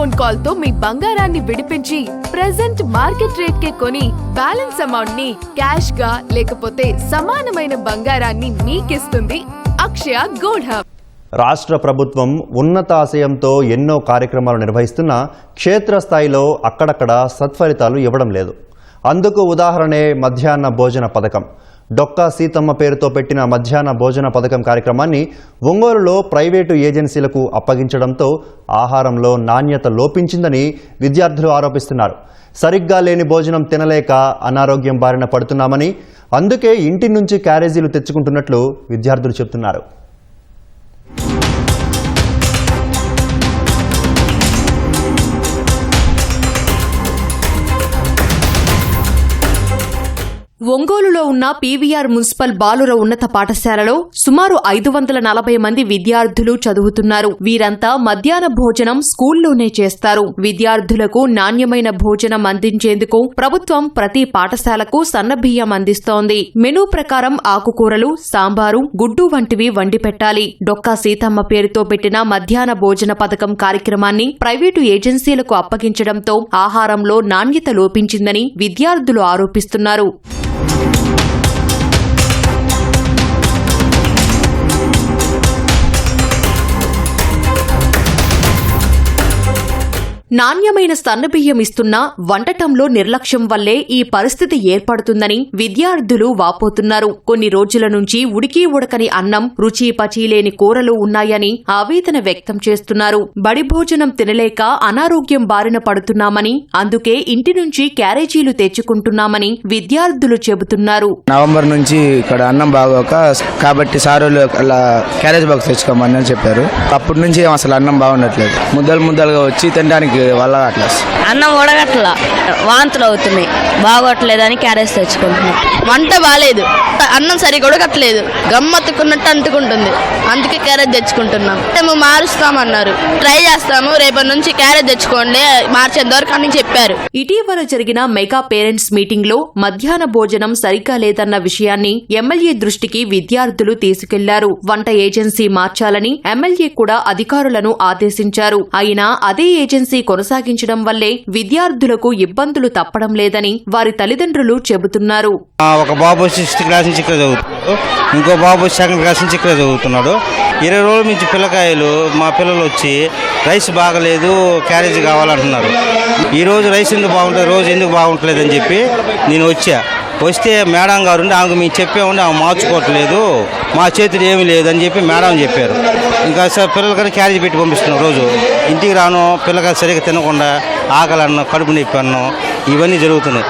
Phone కాల్తో మీ బంగారాన్ని విడిపించి present market rate కే కొని బ్యాలెన్స్ అమౌంట్ని క్యాష్గా లేకపోతే సమానమైన బంగారాన్ని మీకిస్తుంది అక్షయ గోల్డ్ హబ్. రాష్ట్ర ప్రభుత్వం ఉన్నతాశయంతో ఎన్నో కార్యక్రమాలు నిర్వహిస్తున్నా క్షేత్రస్థాయిలో అక్కడక్కడ సత్ఫలితాలు ఇవ్వడం లేదు. అందుకు ఉదాహరణే మధ్యాహ్న భోజన పథకం. డొక్కా సీతమ్మ పేరుతో పెట్టిన మధ్యాహ్న భోజన పథకం కార్యక్రమాన్ని ఒంగోలులో ప్రైవేటు ఏజెన్సీలకు అప్పగించడంతో ఆహారంలో నాణ్యత లోపించిందని విద్యార్థులు ఆరోపిస్తున్నారు. సరిగ్గా లేని భోజనం తినలేక అనారోగ్యం బారిన పడుతున్నామని అందుకే ఇంటి నుంచి క్యారేజీలు తెచ్చుకుంటున్నట్లు విద్యార్థులు చెబుతున్నారు. ఒంగోలులో ఉన్న పీవీఆర్ మున్సిపల్ బాలుర ఉన్నత పాఠశాలలో సుమారు ఐదు వందల నలభై మంది విద్యార్థులు చదువుతున్నారు. వీరంతా మధ్యాహ్న భోజనం స్కూల్లోనే చేస్తారు. విద్యార్థులకు నాణ్యమైన భోజనం అందించేందుకు ప్రభుత్వం ప్రతి పాఠశాలకు సన్నబియ్యం అందిస్తోంది. మెనూ ప్రకారం ఆకుకూరలు సాంబారు గుడ్డు వంటివి వండి పెట్టాలి డొక్కా సీతమ్మ పేరుతో పెట్టిన మధ్యాహ్న భోజన పథకం కార్యక్రమాన్ని ప్రైవేటు ఏజెన్సీలకు అప్పగించడంతో ఆహారంలో నాణ్యత లోపించిందని విద్యార్థులు ఆరోపిస్తున్నారు. నాణ్యమైన సన్నబియ్యం ఇస్తున్నా వంటటంలో నిర్లక్ష్యం వల్లే ఈ పరిస్థితి ఏర్పడుతుందని విద్యార్థులు వాపోతున్నారు. కొన్ని రోజుల నుంచి ఉడికి ఉడకని అన్నం రుచి పచీలేని కూరలు ఉన్నాయని ఆవేదన వ్యక్తం చేస్తున్నారు. బడి భోజనం తినలేక అనారోగ్యం బారిన పడుతున్నామని అందుకే ఇంటి నుంచి క్యారేజీలు తెచ్చుకుంటున్నామని విద్యార్థులు చెబుతున్నారు. నవంబర్ నుంచి ఇక్కడ అన్నం బాగోక కాబట్టి సారులు వాళ్ళు అలా క్యారేజ్ బాక్స్ తెచ్చుకోమని చెప్పారు. అప్పటి నుంచి అసలు అన్నం బాగుండట్లేదు. ముద్దలు ముద్దలుగా వచ్చి తినడానికి వల్ల అన్నం ఉడగట్ల వాంతులు అవుతున్నాయి. బాగోట్లేదని క్యారేజ్ తెచ్చుకుంటున్నాం. వంట బాగాలేదు అన్నం సరిగా ఉడకట్లేదు గమ్మత్తుకున్నట్టు అంటుకుంటుంది. అందుకే క్యారేజ్ తెచ్చుకుంటున్నాం. మేము మారుస్తామన్నారు. ట్రై చేస్తాము. రేపటి నుంచి క్యారేజ్ తెచ్చుకోండి. మార్చేంత వరకు అని చెప్పారు. ఇటీవల జరిగిన మెగా పేరెంట్స్ మీటింగ్లో మధ్యాహ్న భోజనం సరిగ్గా లేదన్న విషయాన్ని ఎమ్మెల్యే దృష్టికి విద్యార్థులు తీసుకెళ్ళారు. వంట ఏజెన్సీ మార్చాలని ఎమ్మెల్యే కూడా అధికారులను ఆదేశించారు. అయినా అదే ఏజెన్సీ కొనసాగించడం వల్లే విద్యార్థులకు ఇబ్బందులు తప్పడం లేదని వారి తల్లిదండ్రులు చెబుతున్నారు. ఒక బాబు సిక్స్త్ క్లాస్ నుంచి ఇక్కడ చదువుతున్నాడు. ఇంకో బాబు సెకండ్ క్లాస్ నుంచి ఇక్కడ చదువుతున్నాడు. ఇరవై రోజుల నుంచి పిల్లకాయలు మా పిల్లలు వచ్చి రైస్ బాగలేదు క్యారేజ్ కావాలంటున్నారు. ఈ రోజు రైస్ ఎందుకు బాగుంటుంది? రోజు ఎందుకు బాగుంటలేదని చెప్పి నేను వచ్చా. వస్తే మేడం గారు ఉండి ఆమెకు మేము చెప్పామండి ఆమె మార్చుకోవట్లేదు మా చేతులు ఏమీ లేదని చెప్పి మేడం చెప్పారు. ఇంకా సార్ పిల్లలకన్నా క్యారేజ్ పెట్టి పంపిస్తున్నాం రోజు. ఇంటికి రాను పిల్లకాయలు సరిగ్గా తినకుండా ఆకలి అన్నం కడుపు నొప్పి అన్నం ఇవన్నీ జరుగుతున్నాయి.